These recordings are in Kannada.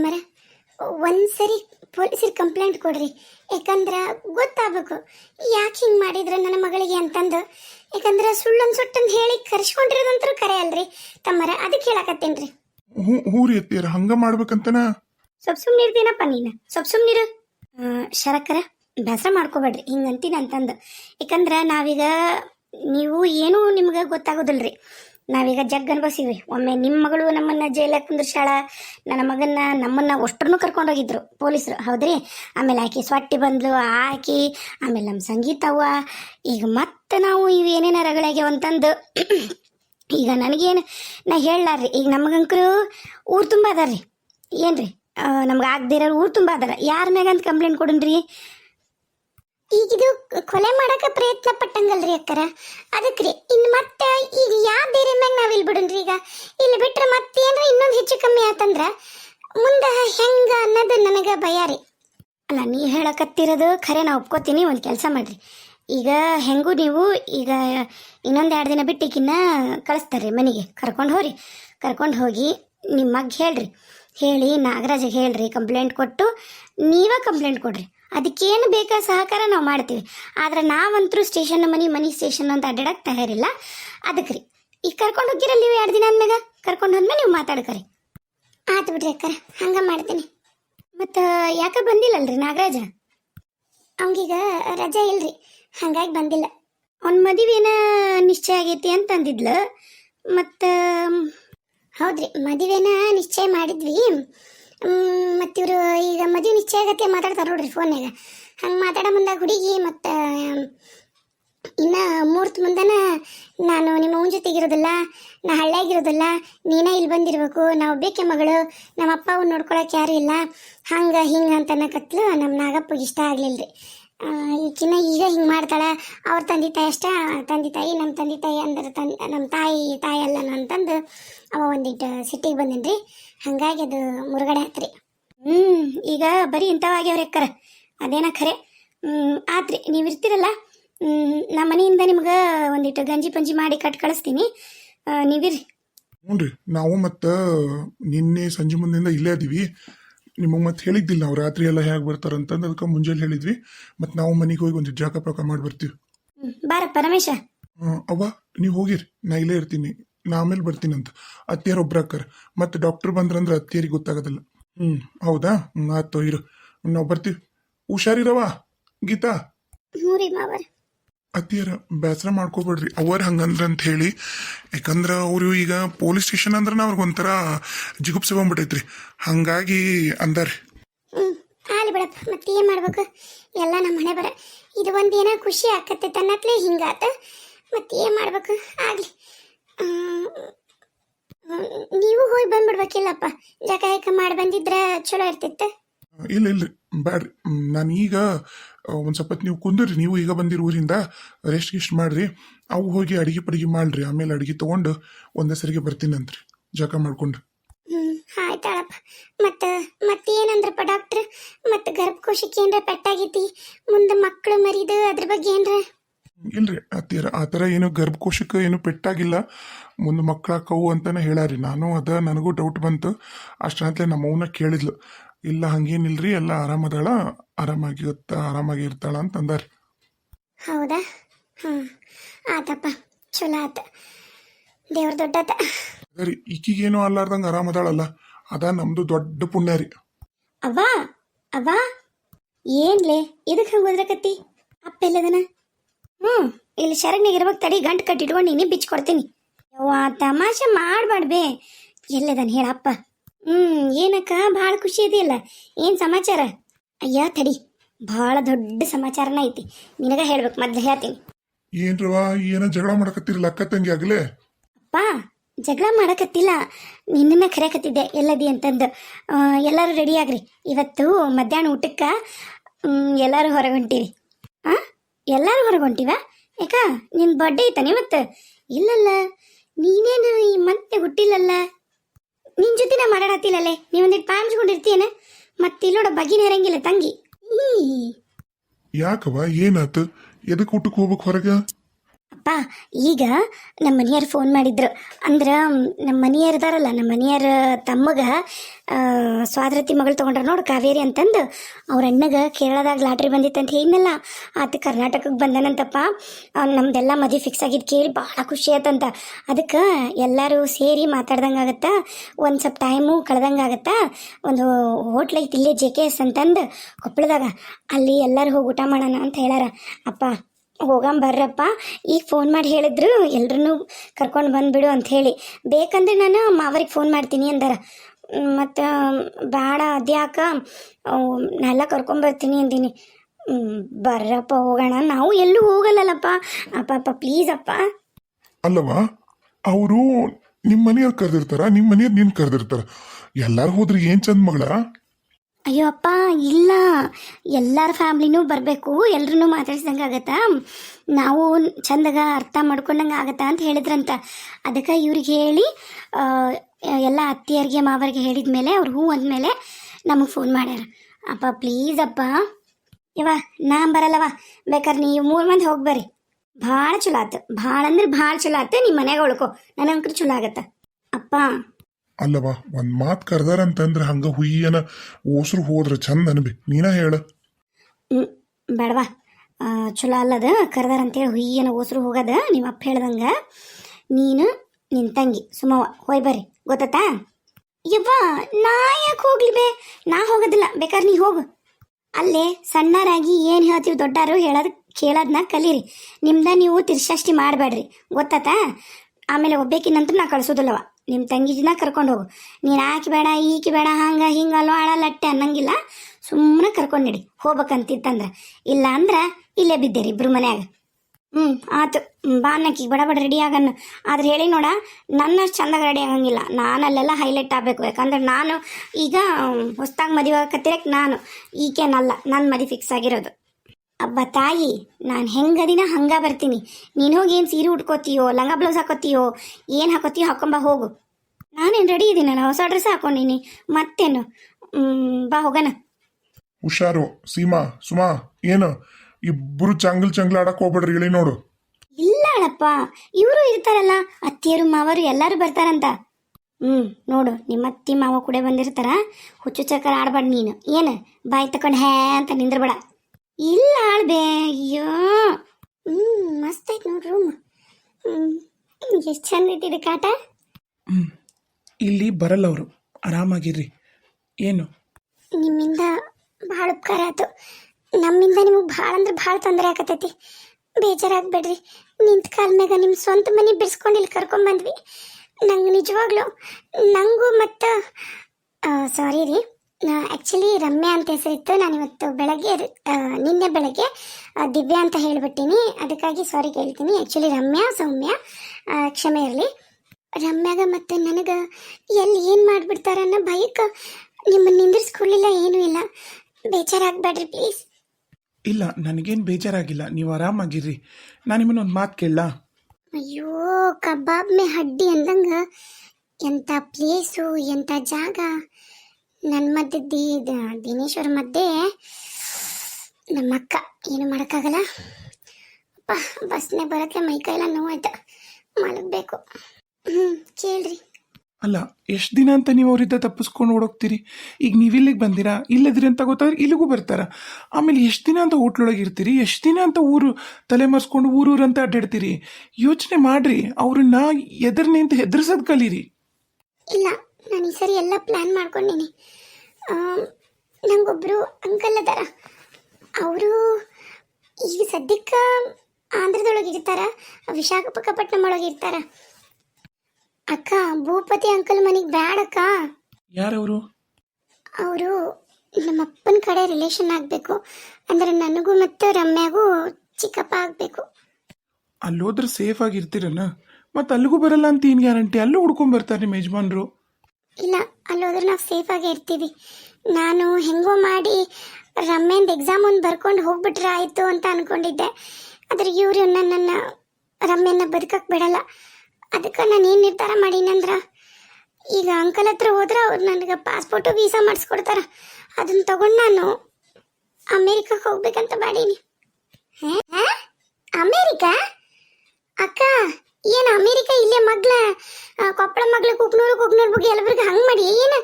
ತಮ್ಮರ ಒಂದ್ಸರಿ ಪೊಲೀಸರಿಗೆ ಕಂಪ್ಲೇಂಟ್ ಕೊಡ್ರಿ. ಯಾಕಂದ್ರೆ ಗೊತ್ತಾಗಬೇಕು. ಯಾಕೆ ಹಿಂಗೆ ಮಾಡಿದ್ರೆ ನನ್ನ ಮಗಳಿಗೆ ಅಂತಂದು. ಯಾಕಂದ್ರೆ ಸುಳ್ಳೊಂದು ಸುಟ್ಟಂದು ಹೇಳಿ ಕರ್ಸ್ಕೊಂಡಿರೋದಂತರೂ ಕರೆ ಅಲ್ರಿ. ತಮ್ಮರ ಅದಕ್ಕೆ ಹೇಳಕತ್ತೇನ್ರಿ ಹ್ಞೂ ಹ್ಞೂ ರೀ ಹಂಗ ಮಾಡ್ಬೇಕಂತನ? ಸ್ವಲ್ಪ ಸುಮ್ಮನೆ ಇರ್ತೀನಪ್ಪ ನೀನು. ಸ್ವಲ್ಪ ಸುಮ್ಮನಿರು ಶರಕರ ಬೇಸರ ಮಾಡ್ಕೋಬೇಡ್ರಿ. ಹಿಂಗೆ ಅಂತೀನಿ ಅಂತಂದು. ಯಾಕಂದ್ರೆ ನಾವೀಗ ನೀವು ಏನೂ ನಿಮ್ಗೆ ಗೊತ್ತಾಗೋದಿಲ್ರಿ. ನಾವೀಗ ಜಗ್ ಅನ್ಭವಿಸಿವಿ ಒಮ್ಮೆ ನಿಮ್ಮ ಮಗಳು ನಮ್ಮನ್ನ ಜೈಲಾಗ ಕುಂದ್ರಶಾಳ ನನ್ನ ಮಗನ್ನ ನಮ್ಮನ್ನ ಅಷ್ಟ್ರನ್ನು ಕರ್ಕೊಂಡೋಗಿದ್ರು ಪೊಲೀಸರು. ಹೌದ್ರಿ? ಆಮೇಲೆ ಆಕಿ ಸ್ವಟ್ಟಿ ಬಂದ್ಲು, ಆಕಿ, ಆಮೇಲೆ ನಮ್ಮ ಸಂಗೀತವ್ವ ಈಗ ಮತ್ತೆ ನಾವು ಇವು ಏನೇನ ರಗಳಾಗ್ಯಾವ ಅಂತಂದು ಈಗ ನನಗೇನು, ನಾ ಹೇಳಲಾರ್ರಿ, ಈಗ ನಮಗಂಕರು ಊರು ತುಂಬ ಅದಾರ್ರಿ. ರೀ ನಮ್ಗೆ ಆಗದೇ ಇರೋ ಊರು ತುಂಬ ಅದಾರ. ಯಾರ ಮ್ಯಾಗ ಅಂತ ಕಂಪ್ಲೇಂಟ್ ಕೊಡನ್ರಿ? ಈಗ ಇದು ಕೊಲೆ ಮಾಡಕ ಪ್ರಯತ್ನ ಪಟ್ಟಂಗಲ್ರಿ ಅಕ್ಕರ. ಅದಕ್ರಿ, ಇನ್ನು ಮತ್ತೆ ಈಗ ಯಾವ ಬೇರೆ ಮ್ಯಾಗ ನಾವ್ ಇಲ್ಲಿ ಬಿಡನ್ರಿ ಈಗ? ಇಲ್ಲಿ ಬಿಟ್ರೆ ಏನ್ರ ಇನ್ನೊಂದು ಹೆಚ್ಚು ಕಮ್ಮಿ ಆತಂದ್ರ? ಮುಂದೆ ಹೆಂಗ ಅನ್ನೋದು ನನಗೆ ಭಯ ರೀ. ಅಲ್ಲ, ನೀ ಹೇಳಕತ್ತಿರೋದು ಖರೆ, ನಾ ಒಪ್ಕೋತೀನಿ, ಒಂದು ಕೆಲಸ ಮಾಡ್ರಿ. ಈಗ ಹೆಂಗು ನೀವು, ಈಗ ಇನ್ನೊಂದು ಎರಡು ದಿನ ಬಿಟ್ಟು ಈಗಿನ್ನ ಕಳಿಸ್ತಾರೆ ಮನೆಗೆ. ಕರ್ಕೊಂಡು ಹೋರಿ ಕರ್ಕೊಂಡು ಹೋಗಿ ನಿಮ್ಮ ಮಗ್ ಹೇಳ್ರಿ. ಹೇಳಿ ನಾಗರಾಜಿಗೆ ಹೇಳ್ರಿ, ಕಂಪ್ಲೇಂಟ್ ಕೊಟ್ಟು ನೀವೇ ಕಂಪ್ಲೇಂಟ್ ಕೊಡ್ರಿ. ಅದಕ್ಕೇನು ಬೇಕಾ ಸಹಕಾರ ನಾವು ಮಾಡ್ತೀವಿ. ಆದ್ರೆ ನಾವಂತರೂ ಸ್ಟೇಷನ್ ಮನಿ ಮನಿ ಸ್ಟೇಷನ್ ಅಂತ ಅಡ್ಡಾಡಕ್ಕೆ ತಯಾರಿಲ್ಲ. ಅದಕ್ಕೆ ರೀ. ಈಗ ಕರ್ಕೊಂಡು ಹೋಗಿರಲ್ಲ ನೀವು ಎರಡು ದಿನ ಆದ್ಮ್ಯಾಗ? ಕರ್ಕೊಂಡು ಹೋದ್ಮೇಲೆ ನೀವು ಮಾತಾಡ್ಕರಿ. ಆತು ಬಿಡ್ರಿ ಅಕ್ಕರ, ಹಂಗೆ ಮಾಡ್ತೀನಿ. ಮತ್ತು ಯಾಕೆ ಬಂದಿಲ್ಲಲ್ರಿ ನಾಗರಾಜ? ಅವಂಗೀಗ ರಜೆ ಇಲ್ರಿ. ಹಂಗಾಗಿ ಬಂದಿಲ್ಲ. ಅವ್ನ ಮದುವೆನ ನಿಶ್ಚಯ ಆಗೈತಿ ಅಂತ ಅಂದಿದ್ಲು ಮತ್ತು, ಹೌದ್ರಿ, ಮದುವೆನ ನಿಶ್ಚಯ ಮಾಡಿದ್ವಿ. ಮತ್ತಿವರು ಈಗ ಮದುವೆ ನಿಶ್ಚಯ ಆಗತ್ತೆ ಮಾತಾಡ್ತಾರೆ ನೋಡ್ರಿ ಫೋನ್ಯಾಗ ಹಂಗೆ ಮಾತಾಡೋ ಮುಂದಾಗ ಹುಡುಗಿ ಮತ್ತು, ಇನ್ನ ಮೂರ್ತ ಮುಂದನ ನಾನು ನಿಮ್ಮ ಅವನ ಜೊತೆಗಿರೋದಿಲ್ಲ, ನಾ ಹಳ್ಳಿಯಾಗಿರೋದಿಲ್ಲ, ನೀನೇ ಇಲ್ಲಿ ಬಂದಿರಬೇಕು, ನಾವು ಬೇಕೆ ಮಗಳು ನಮ್ಮ ಅಪ್ಪ ಅವ್ನು ನೋಡ್ಕೊಳಕ್ಕೆ ಯಾರು ಇಲ್ಲ, ಹಂಗೆ ಹಿಂಗೆ ಅಂತ ಕತ್ಲು ನಮ್ಮ ನಾಗಪ್ಪಗೆ ಇಷ್ಟ ಆಗಲಿಲ್ಲ ರೀ ಈಕಿನ ಈಗ ಹಿಂಗೆ ಮಾಡ್ತಾಳೆ. ಅವ್ರ ತಂದೆ ತಾಯಿ ಅಷ್ಟೇ, ತಂದೆ ತಾಯಿ ನಮ್ಮ ತಂದೆ ತಾಯಿ ಅಂದ್ರೆ ತನ್ ನಮ್ಮ ತಾಯಿ ತಾಯಿ ಅಲ್ಲ ಅಂತಂದು ಅವ ಒಂದಿಟ್ಟು ಸಿಟ್ಟಿಗೆ ಬಂದೇನ್ರಿ. ಹಂಗಾಗಿ ಅದು ಮುರುಗಡೆ ಆತ್ರಿ. ಹ್ಞೂ ಈಗ ಬರೀ ಇಂಥವಾಗ್ಯವ್ರಿ ಅಕ್ಕರ ಅದೇನ ಖರೆ. ಆತ್ರಿ, ನೀವು ಇರ್ತೀರಲ್ಲ ನಮ್ಮ ಮನೆಯಿಂದ ನಿಮ್ಗೆ ಒಂದಿಟ್ಟು ಗಂಜಿ ಪಂಜಿ ಮಾಡಿ ಕಟ್ ಕಳಿಸ್ತೀನಿ. ನೀವಿರಿ ಹ್ಞೂ ರೀ ನಾವು ಮತ್ತು ನಿನ್ನೆ ಸಂಜೆ ಮುಂದಿಂದ ಇಲ್ಲೇ ಅದೀವಿ ನಿಮಗೆ ಮತ್ತೆ ಹೇಳಿದ್ದಿಲ್ಲ ನಾವು ರಾತ್ರಿ ಎಲ್ಲ ಹೇಗೆ ಬರ್ತಾರಂತಂದು ಅದಕ್ಕೆ ಮುಂಜಾನೆ ಹೇಳಿದ್ವಿ. ಮತ್ತು ನಾವು ಮನೆಗೆ ಹೋಗಿ ಒಂದು ಜಾಕ ಪಾಕ ಮಾಡಿ ಬರ್ತೀವಿ. ಹ್ಮ್, ಬಾರಪ್ಪ ರಮೇಶ. ಅವ್ವ ನೀವು ಹೋಗಿರಿ ನಾ ಇಲ್ಲೇ ಇರ್ತೀನಿ ನಾ ಆಮೇಲೆ ಬರ್ತೀನಿ ಅಂತ. ಅತ್ತಿಯರು ಒಬ್ರು ಅಕ್ಕಾರ ಮತ್ತು ಡಾಕ್ಟರ್ ಬಂದ್ರಂದ್ರೆ ಅತ್ತಿಯರಿಗೆ ಗೊತ್ತಾಗೋದಿಲ್ಲ. ಹ್ಞೂ ಹೌದಾ? ಆಯ್ತು ಇರು. ನಾವು ಬರ್ತೀವಿ. ಹುಷಾರಿರವ ಗೀತಾ? ಅತ್ತಿಯರ ಬೇಸರ ಮಾಡ್ಕೋಬೇಡ್ರಿ. ಅವರ್ ಹಂಗಂದ್ರ ಅಂತ ಹೇಳಿ ಯಾಕಂದ್ರೆ ಅವರು ಈಗ ಪೊಲೀಸ್ ಸ್ಟೇಷನ್ ಅಂದ್ರೆ ಅವ್ರಿಗೆ ಒಂಥರ ಜಿಗುಪ್ಸೆ ಬಂದ್ಬಿಟ್ಟೈತ್ರಿ ಹಂಗಾಗಿ ಅಂದಾರಿ ಆಲಿ ಬಿಡಪ್ಪ ಮತ್ತೆ ಏನು ಮಾಡ್ಬೇಕು? ಎಲ್ಲ ನಮ್ಮ ಮನೆ ಬರ. ಇದು ಒಂದೇನೋ ಖುಷಿ ಆಕತ್ತೆ ತನ್ನತ್ಲೆ ಹಿಂಗಾತ. ಮತ್ತೆ ಏನು ಮಾಡ್ಬೇಕು? ಆಗಲಿ. ನೀವು ಹೋಗಿ ಬಂದ್ಬಿಡ್ಬೇಕಿಲ್ಲಪ್ಪ. ಜಕ ಯಾಕ ಮಾಡಿ ಬಂದಿದ್ರೆ ಚಲೋ ಇರ್ತಿತ್ತು. ಇಲ್ಲ ಇಲ್ರಿ ಬ್ಯಾಡ್ರಿ. ನಾನು ಈಗ ಒಂದು ಸ್ವಲ್ಪ ನೀವು ಕುಂದ್ರಿ ನೀವು ಈಗ ಬಂದಿರೋ ಊರಿಂದ ರೆಸ್ಟ್ ಗಿಸ್ಟ್ ಮಾಡಿರಿ. ಅವು ಹೋಗಿ ಅಡಿಗೆ ಪಡಿಗೆ ಮಾಡ್ರಿ. ಆಮೇಲೆ ಅಡಿಗೆ ತೊಗೊಂಡು ಒಂದೇ ಸರಿಗೆ ಬರ್ತೀನಂತ್ರಿ ಜಕ ಮಾಡ್ಕೊಂಡು. ಆಯ್ತಾಳಪ್ಪ ಮತ್ತು ಮತ್ತೆ ಏನಂದ್ರಪ್ಪ ಡಾಕ್ಟ್ರ್ ಮತ್ತು ಗರ್ಭಕೋಶಕ್ಕೆ ಏನರ ಪೆಟ್ಟಾಗೈತಿ? ಮುಂದೆ ಮಕ್ಕಳು ಮರಿದು ಅದ್ರ ಬಗ್ಗೆ ಏನರ? ಇಲ್ರಿ ಅತ್ತಿಯರ ಆ ಥರ ಏನು ಗರ್ಭಕೋಶಕ್ಕೆ ಏನು ಪೆಟ್ಟಾಗಿಲ್ಲ. ಮುಂದೆ ಮಕ್ಕಳಾಕವು ಅಂತಾನೆ ಹೇಳಾರಿ. ನಾನು ಅದ ನನಗೂ ಡೌಟ್ ಬಂತು. ಅಷ್ಟಂತಲೇ ನಮ್ಮ ಅವನ ಕೇಳಿದ್ಲು. ಇಲ್ಲ ಹಂಗೇನಿಲ್ರಿ ಎಲ್ಲ ಆರಾಮದಾಳ ಆರಾಮಾಗಿ ಆರಾಮಾಗಿ ಇರ್ತಾಳ ಅಂತ ಅಂದಾರಿ ಹೌದಾ? ಹ್ಞೂ ಆತಪ್ಪ ಚಲೋ ಆತ. ದೇವ್ರ ದೊಡ್ಡತ ಸರಿ ಈಕಿಗೇನು ಅಲ್ಲಾರ್ದಂಗೆ ಆರಾಮದಾಳಲ್ಲ ಅದ ನಮ್ದು ದೊಡ್ಡ ಪುಣ್ಯ ರೀ. ಅವ್ವಾ ಅವ್ವ ಏನ್ಲೆ ಇದಕ್ಕೆ ಹಂಗೆ ಅಪ್ಪ ಎಲ್ಲದನ? ಹ್ಞೂ ಇಲ್ಲಿ ಶರಣ್ಯಾಗ ಇರ್ಬೇಕು ತಡಿ ಗಂಟು ಕಟ್ಟಿಟ್ಕೊಂಡು ನೀನೇ ಬಿಚ್ಚಿ ಕೊಡ್ತೀನಿ ಯವ್ವ ತಮಾಷೆ ಮಾಡ್ಬಾಡ್ಬೇ ಎಲ್ಲದನ ಹೇಳಪ್ಪ. ಹ್ಞೂ ಏನಕ್ಕ? ಭಾಳ ಖುಷಿ ಇದೆಯಲ್ಲ ಏನು ಸಮಾಚಾರ? ಅಯ್ಯ ತಡಿ. ಭಾಳ ದೊಡ್ಡ ಸಮಾಚಾರನ ಐತಿ. ನಿನಗ ಹೇಳ್ಬೇಕು ಮೊದ್ಲು ಹೇಳ್ತೀನಿ. ಏನ್ರವ ಏನ ಜಗಳ ಮಾಡಕತ್ತಿರಲ್ಲ ಅಕ್ಕ ತಂಗಿ ಆಗ್ಲೇ? ಅಪ್ಪ ಜಗಳ ಮಾಡಕತ್ತಿಲ್ಲ. ನಿನ್ನನ್ನ ಕರೆಯಕತ್ತಿದ್ದೆ ಎಲ್ಲದಿ ಅಂತಂದು. ಆ, ಎಲ್ಲರೂ ರೆಡಿ ಆಗ್ರಿ. ಇವತ್ತು ಮಧ್ಯಾಹ್ನ ಊಟಕ್ಕೆ ಎಲ್ಲರೂ ಹೊರಗೆ ಹೊಂಟೀವಿ ಆ ಎಲ್ಲರೂ ಹೊರಗೆ ಹೊಂಟಿವ ಯಾಕ ನಿನ್ನ ಬರ್ಡೇ ಐತಾನೆ ಇವತ್ತು? ಇಲ್ಲಲ್ಲ. ನೀನೇನು ಈ ಮತ್ತೆ ಹುಟ್ಟಿಲ್ಲಲ್ಲ? ನಿನ್ನ ಜೊತೆ ನಾ ಮಾತಾಡತ್ತಿಲ್ಲಲ್ಲೇ ನೀವೊಂದಿಟ್ಟು ಮತ್ತೆ ಇಲ್ಲೋಡ ಬಗಿನ ಇರಂಗಿಲ್ಲ ತಂಗಿ. ಈ ಯಾಕವ ಏನಾತು? ಎದಕ್ಕೆ ಊಟಕ್ಕೆ ಹೋಗ್ಬೇಕು ಹೊರಗೆ? ಅಪ್ಪ, ಈಗ ನಮ್ಮ ಮನೆಯವ್ರು ಫೋನ್ ಮಾಡಿದ್ರು. ಅಂದ್ರೆ ನಮ್ಮ ಮನೆಯವ್ರು ಇದಾರಲ್ಲ ನಮ್ಮ ಮನೆಯವ್ರ ತಮ್ಮಗ ಸ್ವಾದ್ರತಿ ಮಗಳು ತೊಗೊಂಡ್ರ ನೋಡು ಕಾವೇರಿ ಅಂತಂದು. ಅವ್ರ ಅಣ್ಣಗ ಕೇರಳದಾಗ ಲಾಟ್ರಿ ಬಂದಿತ್ತಂತ ಹೇಳಿದ್ನಲ್ಲ. ಆತ ಕರ್ನಾಟಕಕ್ಕೆ ಬಂದನಂತಪ್ಪ. ನಮ್ದೆಲ್ಲ ಮದುವೆ ಫಿಕ್ಸ್ ಆಗಿದ್ದು ಕೇಳಿ ಭಾಳ ಖುಷಿ ಆಯ್ತಂತ ಅದಕ್ಕೆ ಎಲ್ಲರೂ ಸೇರಿ ಮಾತಾಡ್ದಂಗೆ ಆಗತ್ತಾ. ಒಂದು ಸ್ವಲ್ಪ ಟೈಮು ಕಳೆದಂಗೆ ಆಗತ್ತಾ. ಒಂದು ಹೋಟ್ಲ್ ಐತಿ ಇಲ್ಲೇ ಜೆ ಕೆ ಎಸ್ ಅಂತಂದು ಕೊಪ್ಪಳದಾಗ ಅಲ್ಲಿ ಎಲ್ಲರೂ ಹೋಗಿ ಊಟ ಮಾಡೋಣ ಅಂತ ಹೇಳಾರ ಅಪ್ಪ ಹೋಗಂ ಬರ್ರಪ್ಪ. ಈಗ ಫೋನ್ ಮಾಡಿ ಹೇಳಿದ್ರು ಎಲ್ರೂ ಕರ್ಕೊಂಡು ಬಂದ್ಬಿಡು ಅಂತ ಹೇಳಿ. ಬೇಕಂದ್ರೆ ನಾನು ಮಾವರಿಗೆ ಫೋನ್ ಮಾಡ್ತೀನಿ ಅಂದಾರ. ಮತ್ತು ಬೇಡ ಅದ್ಯಾಕ? ಅವ್ ನಾನೆಲ್ಲ ಕರ್ಕೊಂಬರ್ತೀನಿ ಅಂದೀನಿ. ಬರ್ರಪ್ಪ, ಹೋಗೋಣ. ನಾವು ಎಲ್ಲೂ ಹೋಗಲ್ಲಲ್ಲಪ್ಪ. ಅಪ್ಪ ಅಪ್ಪ ಪ್ಲೀಸ್ ಅಪ್ಪ. ಅಲ್ಲವಾ ಅವರು ನಿಮ್ಮ ಮನೆಯವ್ರು ಕರೆದಿರ್ತಾರ ನಿಮ್ಮ ಮನೆಯವ್ರು ನೀನು ಕರೆದಿರ್ತಾರ. ಎಲ್ಲರೂ ಹೋದ್ರೆ ಏನು ಚಂದ ಮಗಳ? ಅಯ್ಯೋ ಅಪ್ಪ, ಇಲ್ಲ. ಎಲ್ಲರ ಫ್ಯಾಮ್ಲಿನೂ ಬರಬೇಕು ಎಲ್ರೂ ಮಾತಾಡ್ಸ್ದಂಗೆ ಆಗತ್ತಾ? ನಾವು ಚಂದಾಗ ಅರ್ಥ ಮಾಡ್ಕೊಂಡಂಗೆ ಆಗತ್ತಾ ಅಂತ ಹೇಳಿದ್ರಂತ. ಅದಕ್ಕೆ ಇವ್ರಿಗೆ ಹೇಳಿ ಎಲ್ಲ ಅತ್ತಿಯರಿಗೆ, ಮಾವರಿಗೆ ಹೇಳಿದ ಮೇಲೆ, ಅವ್ರು ಹ್ಞೂ ಅಂದಮೇಲೆ ನಮಗೆ ಫೋನ್ ಮಾಡ್ಯಾರ. ಅಪ್ಪ ಪ್ಲೀಸ್ ಅಪ್ಪ. ಯವ್ವ ನಾ ಬರಲ್ಲವ ಬೇಕಾದ್ರೆ ನೀವು ಮೂರು ಮಂದಿ ಹೋಗ್ಬರ್ರಿ ಭಾಳ ಚಲೋ ಆತು. ಭಾಳ ಅಂದ್ರೆ ಭಾಳ ಚಲೋ ಆತು. ನಿಮ್ಮ ಮನೆಗೆ ಉಳ್ಕೊ. ನನಗಂಕ್ರು ಚಲೋ ಆಗತ್ತೆ. ಅಪ್ಪ. ಅಲ್ಲವಾ, ಒಂದ್ ಮಾತ್ ಕರ್ದಾರಂತಂದ್ರ ಹಂಗ ಹುಯ್ಯನ ಓಸ್ರು ಹೋದ್ರ ಚಂದ ಅನ್ಬಿ. ನೀನ ಹೇಳ. ಬೇಡವಾ. ಚಲೋ ಅಲ್ಲದ? ಕರ್ದಾರ ಅಂತೇಳಿ ಹುಯ್ಯನ ಓಸ್ರು ಹೋಗದ? ನಿಮ್ಮ ಅಪ್ಪ ಹೇಳ್ದಂಗ, ನೀನು ನಿನ್ನ ತಂಗಿ ಸುಮವ ಹೋಯ್ ಬರ್ರಿ. ಗೊತ್ತಾ ಯವ್ವ, ನಾ ಯಾಕೆ ಹೋಗ್ಲಿ ಬೇ? ನಾ ಹೋಗೋದಿಲ್ಲ. ಬೇಕಾದ್ರೆ ನೀ ಹೋಗು. ಅಲ್ಲೇ ಸಣ್ಣರಾಗಿ ಏನು ಹೇಳ್ತೀವಿ ದೊಡ್ಡಾರು ಹೇಳೋದು ಕೇಳೋದನ್ನ ಕಲೀರಿ. ನಿಮ್ದ ನೀವು ತಿರ್ಷಷ್ಟಿ ಮಾಡಬೇಡ್ರಿ ಗೊತ್ತಾತಾ ಆಮೇಲೆ ಒಬ್ಬೇಕಿನಂತೂ ನಾ ಕಳ್ಸೋದಿಲ್ಲವ. ನಿಮ್ಮ ಜನ ಕರ್ಕೊಂಡು ಹೋಗು. ನೀನು ಆಕಿ ಬೇಡ, ಈಕಿ ಬೇಡ, ಹಂಗೆ, ಹಿಂಗೆ ಅಲ್ವ ಅಳಲಟ್ಟೆ ಅನ್ನಂಗಿಲ್ಲ. ಸುಮ್ಮನೆ ಕರ್ಕೊಂಡಿಡಿ ಹೋಗ್ಬೇಕಂತಿತ್ತಂದ್ರೆ. ಇಲ್ಲ ಅಂದ್ರೆ ಇಲ್ಲೇ ಬಿದ್ದೇರಿ ಇಬ್ರು ಮನ್ಯಾಗ. ಹ್ಞೂ ಆತು. ಬಾ ಅನ್ನಕ್ಕಿ ಬಡ ಬಡ ರೆಡಿ ಆಗನ್ನ ಆದ್ರೆ ಹೇಳಿ ನೋಡ, ನನ್ನಷ್ಟು ಚಂದಾಗ ರೆಡಿ ಆಗಂಗಿಲ್ಲ. ನಾನು ಅಲ್ಲೆಲ್ಲ ಹೈಲೈಟ್ ಆಗಬೇಕು. ಯಾಕಂದ್ರೆ ನಾನು ಈಗ ಹೊಸ್ದಾಗಿ ಮದುವೆ ಆಗಕತ್ತಿರಕ್ಕೆ ನಾನು. ಈಕೇನಲ್ಲ. ನನ್ನ ಮದುವೆ ಫಿಕ್ಸ್ ಆಗಿರೋದು. ಅಬ್ಬ ತಾಯಿ ನಾನು ಹೆಂಗದಿನ ಹಂಗ ಬರ್ತೀನಿ. ನೀನು ಹೋಗಿ ಏನು ಸೀರೆ ಉಟ್ಕೋತೀಯೋ ಲಂಗ ಬ್ಲೌಸ್ ಹಾಕೋತೀಯೋ ಏನು ಹಾಕೋತೀಯೋ ಹಾಕೊಂಬ ಹೋಗು. ನಾನೇನು ರೆಡಿ ಇದ್ದೀನಲ್ಲ ಹೊಸ ಡ್ರೆಸ್ ಹಾಕೊಂಡಿನಿ. ಮತ್ತೇನು? ಬಾ ಹೋಗೋಣ. ಹುಷಾರು ಸೀಮಾ ಸುಮಾ ಏನು? ಇಬ್ಬರು ಚಂಗ್ಲ್ ಚಂಗಲ್ ಆಡಕ್ ಹೋಗ್ಬೇಡ್ರಿ ಹೇಳಿ ನೋಡು. ಇಲ್ಲ ಅಳಪ್ಪ ಇವರು ಇರ್ತಾರಲ್ಲ ಅತ್ತಿಯರು ಮಾವರು ಎಲ್ಲರೂ ಬರ್ತಾರಂತ. ಹ್ಮ್ ನೋಡು ನಿಮ್ಮ ಅತ್ತಿ ಮಾವ ಕೂಡ ಬಂದಿರ್ತಾರ. ಹುಚ್ಚು ಚಕ್ಕರ ಆಡ್ಬೇಡ ನೀನು. ಏನು? ಬಾಯಿ ತಕೊಂಡು ಹ್ಯಾ ಅಂತ ನಿಂದ್ರಬೇಡ. ಇಲ್ಲ ಆಳ್ಬೆ ಅಯ್ಯೋ. ಹ್ಮ್ ಮಸ್ತ್ ಐತ್ ನೋಡ್ರಿ ರೂಮ್. ಹ್ಮ್ ಎಷ್ಟು ಚಂದ ಇಟ್ಟಿದೆ ಕಾಟ? ಹ್ಮ್. ಇಲ್ಲಿ ಬರಲ್ಲ ಅವರು. ಆರಾಮಾಗಿರ್ರಿ. ಏನು? ನಿಮ್ಮಿಂದ ಭಾಳ ಉಪಕಾರ ಆಯ್ತು. ನಮ್ಮಿಂದ ನಿಮಗೆ ಭಾಳ ಅಂದ್ರೆ ಭಾಳ ತೊಂದರೆ ಆಕತೈತಿ ಬೇಜಾರಾಗ್ಬೇಡ್ರಿ. ನಿಂತ ಕಾಲ ಮ್ಯಾಗ ನಿಮ್ಮ ಸ್ವಂತ ಮನೆ ಬಿಡಿಸ್ಕೊಂಡು ಇಲ್ಲಿ ಕರ್ಕೊಂಬಂದ್ವಿ. ನಂಗೆ ನಿಜವಾಗ್ಲೂ ನನಗೂ ಮತ್ತು ಸಾರಿ ರೀ. ಆ್ಯಕ್ಚುಲಿ ರಮ್ಯಾ ಅಂತ ಹೆಸರಿತ್ತು. ನಾನು ಇವತ್ತು ಬೆಳಗ್ಗೆ ನಿನ್ನೆ ಬೆಳಗ್ಗೆ ದಿವ್ಯಾ ಅಂತ ಹೇಳಿಬಿಟ್ಟಿನಿ. ಅದಕ್ಕಾಗಿ ಸಾರಿ ಕೇಳ್ತೀನಿ. ಆ್ಯಕ್ಚುಲಿ ರಮ್ಯಾ ಸೌಮ್ಯ ಕ್ಷಮೆ ಇರಲಿ. ರಮ್ಯಾಗ ಮತ್ತು ನನಗೆ ಎಲ್ಲಿ ಏನು ಮಾಡಿಬಿಡ್ತಾರ ಅನ್ನೋ ಭಯಕ್ಕೆ ನಿಮ್ಮನ್ನು ನಿಂದಿರ್ಸ್ಕೊಳ್ಳಿಲ್ಲ ಏನೂ ಇಲ್ಲ. ಬೇಜಾರಾಗಬೇಡ್ರಿ ಪ್ಲೀಸ್ ಇಲ್ಲ ನನಗೇನು ಬೇಜಾರಾಗಿಲ್ಲ. ನೀವು ಆರಾಮಾಗಿರ್ರಿ. ನಾನು ನಿಮ್ಮನ್ನ ಒಂದು ಮಾತು ಕೇಳಲಾ? ಅಯ್ಯೋ ಕಬಾಬ್ ಮೇ ಹಡ್ಡಿ ಅಂದಂಗೆ. ಎಂಥ ಪ್ಲೇಸು ಎಂಥ ಜಾಗ. ನನ್ನ ಮಧ್ಯೆ ದಿ ದಿನೇಶ್ವರ ಮಧ್ಯೆ ನಮ್ಮ ಅಕ್ಕ. ಏನು ಮಾಡೋಕ್ಕಾಗಲ್ಲ? ಅಪ್ಪ ಬಸ್ನೇ ಬರೋಕ್ಕೆ ಮೈ ಕೈಲ ನೋವಾಯ್ತು. ಮಲಗಬೇಕು. ಹ್ಞೂ ಕೇಳ್ರಿ. ಅಲ್ಲ ಎಷ್ಟು ದಿನ ಅಂತ ನೀವು ಅವರಿಂದ ತಪ್ಪಿಸ್ಕೊಂಡು ಓಡೋಗ್ತೀರಿ? ಈಗ ನೀವು ಇಲ್ಲಿಗೆ ಬಂದಿರಾ? ಇಲ್ಲದಿರಿ ಅಂತ ಗೊತ್ತಾದ್ರೆ ಇಲ್ಲಿಗೂ ಬರ್ತಾರ? ಆಮೇಲೆ ಎಷ್ಟು ದಿನ ಅಂತ ಹೋಟ್ಲೊಳಗೆ ಇರ್ತೀರಿ ಎಷ್ಟು ದಿನ ಅಂತ ಊರು ತಲೆ ಮರೆಸ್ಕೊಂಡು ಊರೂರು ಅಂತ ಅಡ್ಡಾಡ್ತೀರಿ? ಯೋಚನೆ ಮಾಡ್ರಿ ಅವ್ರನ್ನ ಎದುರು ನಿಂತು ಹೆದರ್ಸೋದು ಕಲೀರಿ. ಇಲ್ಲ ನಾನು ಈ ಸರಿ ಎಲ್ಲ ಪ್ಲ್ಯಾನ್ ಮಾಡ್ಕೊಂಡಿನಿ. ನಂಗೊಬ್ಬರು ಅಂಕಲ್ ಅದಾರ. ಅವರು ಈಗ ಸದ್ಯಕ್ಕೆ ಆಂಧ್ರದೊಳಗೆ ಇರ್ತಾರ ವಿಶಾಖಪಟ್ಟಣಂ ಒಳಗೆ ಇರ್ತಾರ. ಅಕ್ಕ ಭೂಪತಿ ಅಂಕಲ್ ಮನೆಗೆ ಬ್ಯಾಡಕ್ಕ. ಯಾರವರು? ಅವರು ನಮ್ಮ ಅಪ್ಪನ ಕಡೆ ರಿಲೇಷನ್ ಆಗಬೇಕು. ಅಂದರೆ ನನಗೂ ಮತ್ತು ರಮ್ಯಾಗೂ ಚಿಕ್ಕಪ್ಪ ಆಗಬೇಕು. ಅಲ್ಲೋದ್ರೆ ಸೇಫ್ ಆಗಿರ್ತೀರನ ಮತ್ತೆ ಅಲ್ಲಿಗೂ ಬರಲ್ಲ ಅಂತ ಏನು ಗ್ಯಾರಂಟಿ ಅಲ್ಲೂ ಹುಡ್ಕೊಂಡ್ ಬರ್ತಾರೆ ನಿಮ್ಮ ಯಜಮಾನ್ರು. ಇಲ್ಲ, ಅಲ್ಲೋದ್ರೆ ನಾವು ಸೇಫಾಗಿ ಇರ್ತೀವಿ. ನಾನು ಹೆಂಗೋ ಮಾಡಿ ರಮ್ಯಂದು ಎಕ್ಸಾಮ್ ಒಂದು ಬರ್ಕೊಂಡು ಹೋಗ್ಬಿಟ್ರೆ ಆಯಿತು ಅಂತ ಅಂದ್ಕೊಂಡಿದ್ದೆ ಆದರೆ ಇವರು ನನ್ನ ರಮ್ಯನ ಬದುಕಕ್ಕೆ ಬಿಡಲ್ಲ. ಅದಕ್ಕೆ ನಾನು ಏನು ನಿರ್ಧಾರ ಮಾಡೀನಂದ್ರೆ ಈಗ ಅಂಕಲ್ ಹತ್ರ ಹೋದ್ರೆ ಅವ್ರು ನನಗೆ ಪಾಸ್ಪೋರ್ಟು ವೀಸಾ ಮಾಡಿಸ್ಕೊಡ್ತಾರೆ. ಅದನ್ನು ತಗೊಂಡು ನಾನು ಅಮೇರಿಕಕ್ಕೆ ಹೋಗ್ಬೇಕಂತ ಮಾಡೀನಿ? ಅಮೇರಿಕಾ? ಅಕ್ಕ? ಏನ್ ಅಮೇರಿಕ ಇಲ್ಲೇ ಮಗ್ಲ ಕೊಪ್ಪಳ ಮಗ್ಳ, ಕುಕ್ನೂರು ಕುಕ್ನೂರು ಬಗ್ಗೆ ಎಲ್ಲರಿಗೂ ಹಂಗ್ ಮಾಡಿ, ಏನ,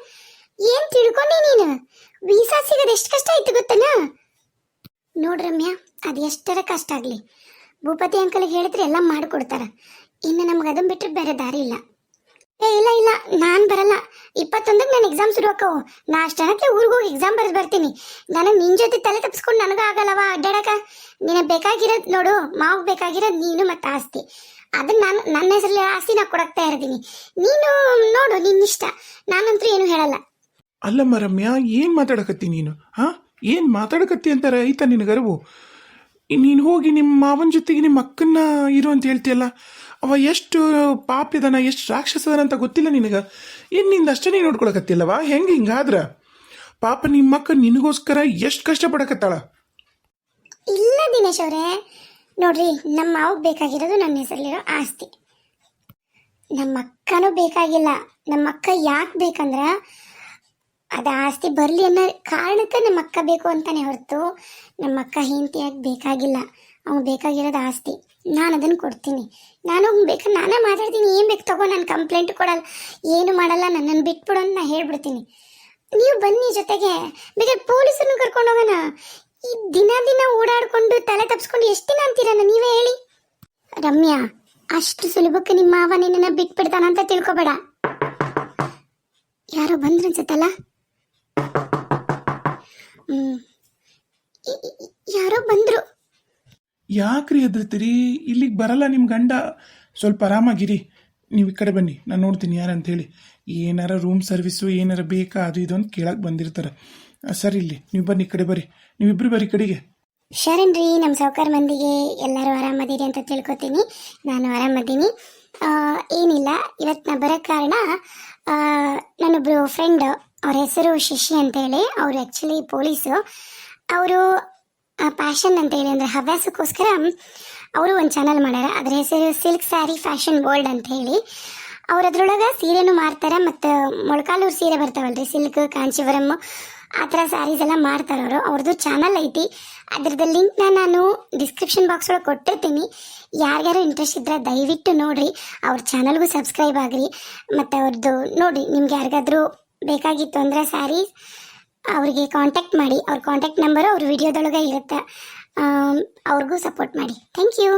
ಏನು ತಿಳ್ಕೊಂಡೆ ನೀನು? ವೀಸಾ ಸಿಗೋದು ಎಷ್ಟು ಕಷ್ಟ ಆಯ್ತು ಗೊತ್ತನ? ನೋಡ್ ರಮ್ಯಾ ಅದು ಎಷ್ಟರ ಕಷ್ಟ ಆಗಲಿ. ಭೂಪತಿ ಅಂಕಲ್ಗೆ ಹೇಳಿದ್ರೆ ಎಲ್ಲ ಮಾಡ್ಕೊಡ್ತಾರ. ಇನ್ನು ನಮ್ಗೆ ಅದನ್ನ ಬಿಟ್ಟರೆ ಬೇರೆ ದಾರಿ ಇಲ್ಲ. ಏ, ಇಲ್ಲ ಇಲ್ಲ, ನಾನು ಬರಲ್ಲ. ಇಪ್ಪತ್ತೊಂದಕ್ಕೆ ನಾನು ಎಕ್ಸಾಮ್ ಶುರು ಹಾಕೋ. ನಾ ಅಷ್ಟನಕ್ಕೆ ಊರಿಗೆ ಹೋಗಿ ಎಕ್ಸಾಮ್ ಬರೆದು ಬರ್ತೀನಿ. ನನಗೆ ನಿನ್ ಜೊತೆ ತಲೆ ತಪ್ಪಿಸ್ಕೊಂಡು ನನಗೂ ಆಗಲ್ಲವ ಅಡ್ಡಾಡಕ? ನಿನಗೆ ಬೇಕಾಗಿರೋದು ನೋಡು ಮಾವು ಬೇಕಾಗಿರೋದು ನೀನು ಮತ್ತೆ ಆಸ್ತಿ. ಅದನ್ನ ನಾನು ನನ್ನ ಹೆಸರಲ್ಲಿ ಆಸ್ತಿ ನಾ ಕೊಡಕ್ತಾ ಇರ್ತೀನಿ. ನೀನು ನೋಡು ನಿನ್ನ ಇಷ್ಟ. ನಾನಂತೂ ಏನು ಹೇಳಲ್ಲ. ಅಲ್ಲಮ್ಮ ರಮ್ಯಾ ಏನು ಮಾತಾಡಕತ್ತಿ ನೀನು? ಹಾಂ? ಏನು ಮಾತಾಡಕತ್ತಿ ಅಂತಾರೆ ಐತ ನಿನಗರವು ನೀನು ಹೋಗಿ ನಿಮ್ಮ ಮಾವನ ಜೊತೆಗೆ ನಿಮ್ಮ ಅಕ್ಕನ್ನ ಇರು ಅಂತ ಹೇಳ್ತೀಯಲ್ಲ? ಅವ ಎಷ್ಟು ಪಾಪಿದನ ಎಷ್ಟು ರಾಕ್ಷಸದನ ಅಂತ ಗೊತ್ತಿಲ್ಲ ನಿನಗೆ? ಏನು ನಿಂದ ಅಷ್ಟೇ ನೀನು ನೋಡ್ಕೊಳಕತ್ತಿಲ್ಲವ? ಹೆಂಗೆ ಹಿಂಗಾದ್ರ? ಪಾಪ ನಿಮ್ಮ ಅಕ್ಕ ನಿನಗೋಸ್ಕರ ಎಷ್ಟು ಕಷ್ಟಪಡಕತ್ತಾಳ? ಇಲ್ಲ ದಿನೇಶ್ ಅವರೇ. ನೋಡ್ರಿ, ನಮ್ಮ ಮಾವಗ್ ಬೇಕಾಗಿರೋದು ನನ್ನ ಹೆಸರಲ್ಲಿರೋ ಆಸ್ತಿ. ನಮ್ಮ ಅಕ್ಕನೂ ಬೇಕಾಗಿಲ್ಲ. ನಮ್ಮ ಅಕ್ಕ ಯಾಕೆ ಬೇಕಂದ್ರೆ ಅದು ಆಸ್ತಿ ಬರಲಿ ಅನ್ನೋ ಕಾರಣಕ್ಕೆ ನಮ್ಮ ಅಕ್ಕ ಬೇಕು ಅಂತಾನೆ ಹೊರತು ನಮ್ಮ ಅಕ್ಕ ಹೆಂಡತಿಯಾಗಿ ಬೇಕಾಗಿಲ್ಲ. ಅವ್ನು ಬೇಕಾಗಿರೋದು ಆಸ್ತಿ. ನಾನು ಅದನ್ನು ಕೊಡ್ತೀನಿ. ನಾನು ಬೇಕಾದ್ರೆ ನಾನೇ ಮಾತಾಡ್ತೀನಿ. ಏನು ಬೇಕು ತಗೋ, ನಾನು ಕಂಪ್ಲೇಂಟ್ ಕೊಡಲ್ಲ. ಏನು ಮಾಡಲ್ಲ ನನ್ನನ್ನು ಬಿಟ್ಬಿಡು ಅಂತ ನಾನು ಹೇಳ್ಬಿಡ್ತೀನಿ. ನೀವು ಬನ್ನಿ ಜೊತೆಗೆ. ಬೇಕಾದ್ರೆ ಪೊಲೀಸರನ್ನು ಕರ್ಕೊಂಡು ಹೋಗೋಣ. ಈ ದಿನ ದಿನ ಓಡಾಡ್ಕೊಂಡು ತಲೆ ತಪ್ಸ್ಕೊಂಡು ಎಷ್ಟು ದಿನ ಅಂತೀರಣ್ಣ? ನೀವೇ ಹೇಳಿ. ರಮ್ಯಾ, ಅಷ್ಟು ಸುಲಭಕ್ಕೆ ನಿಮ್ಮ ಮಾವ ನಿನ್ನ ಬಿಟ್ಬಿಡ್ತಾನಂತ ತಿಳ್ಕೊಬೇಡ. ಯಾರೋ ಬಂದ್ರು ಅನ್ಸತ್ತಲ್ಲ? ಯಾರೋ ಬಂದ್ರು. ಯಾಕ್ರಿ ಹೆದರ್ತೀರಿ? ಇಲ್ಲಿಗೆ ಬರಲ್ಲ ನಿಮ್ಮ ಗಂಡ. ಸ್ವಲ್ಪ ಆರಾಮಾಗಿರಿ. ನೀವು ಈ ಕಡೆ ಬನ್ನಿ. ನಾನು ನೋಡ್ತೀನಿ ಯಾರಂತ ಹೇಳಿ. ಏನಾರ ರೂಮ್ ಸರ್ವಿಸು ಏನಾರ ಬೇಕಾ? ಅದು ಇದು ಅಂತ ಕೇಳಕ್ಕೆ ಬಂದಿರ್ತಾರೆ. ಸರಿ ಇಲ್ಲಿ. ನೀವು ಬನ್ನಿ ಈ ಕಡೆ ಬರ್ರಿ ನೀವಿಬ್ರು ಬರ್ರಿ ಈ ಕಡೆಗೆ. ಶರಣ್ರಿ ನಮ್ಮ ಸೌಕರ್ ಮಂದಿಗೆ ಎಲ್ಲರೂ ಆರಾಮದಿರಿ ಅಂತ ತಿಳ್ಕೊತೀನಿ. ನಾನು ಆರಾಮದೀನಿ. ಆ, ಏನಿಲ್ಲ ಇವತ್ತು ನಾ ಬರೋ ಕಾರಣ ನನ್ನೊಬ್ಬರು ಫ್ರೆಂಡ್ ಅವ್ರ ಹೆಸರು ಶಶಿ ಅಂತೇಳಿ. ಅವರು ಆ್ಯಕ್ಚುಲಿ ಪೊಲೀಸು ಅವರು ಪ್ಯಾಷನ್ ಅಂತ ಹೇಳಿ ಅಂದರೆ ಹವ್ಯಾಸಕ್ಕೋಸ್ಕರ ಅವರು ಒಂದು ಚಾನಲ್ ಮಾಡ್ಯಾರ. ಅದ್ರ ಹೆಸರು ಸಿಲ್ಕ್ ಸ್ಯಾರಿ ಫ್ಯಾಷನ್ ವರ್ಲ್ಡ್ ಅಂತ ಹೇಳಿ ಅವ್ರು ಅದ್ರೊಳಗೆ ಸೀರೆನೂ ಮಾರ್ತಾರೆ ಮತ್ತು ಮೊಳಕಾಲೂರು ಸೀರೆ ಬರ್ತಾವಲ್ರಿ ಸಿಲ್ಕ್ ಕಾಂಚೀವರಮ್ ಆ ಥರ ಸ್ಯಾರೀಸ್ ಎಲ್ಲ ಮಾಡ್ತಾರವರು ಅವ್ರದ್ದು ಚಾನಲ್ ಐತಿ. ಅದ್ರದ್ದು ಲಿಂಕ್ನ ನಾನು ಡಿಸ್ಕ್ರಿಪ್ಷನ್ ಬಾಕ್ಸ್ ಒಳಗೆ ಕೊಟ್ಟಿರ್ತೀನಿ. ಯಾರ್ಯಾರು ಇಂಟ್ರೆಸ್ಟ್ ಇದ್ರೆ ದಯವಿಟ್ಟು ನೋಡ್ರಿ. ಅವ್ರ ಚಾನಲ್ಗೂ ಸಬ್ಸ್ಕ್ರೈಬ್ ಆಗಿರಿ. ಮತ್ತು ಅವ್ರದ್ದು ನೋಡಿ ನಿಮ್ಗೆ ಯಾರಿಗಾದ್ರೂ ಬೇಕಾಗಿತ್ತು ಅಂದರೆ ಸ್ಯಾರೀಸ್ ಅವ್ರಿಗೆ ಕಾಂಟ್ಯಾಕ್ಟ್ ಮಾಡಿ. ಅವ್ರ ಕಾಂಟ್ಯಾಕ್ಟ್ ನಂಬರು ಅವ್ರ ವಿಡಿಯೋದೊಳಗೆ ಇರುತ್ತೆ. ಅವ್ರಿಗೂ ಸಪೋರ್ಟ್ ಮಾಡಿ. Thank you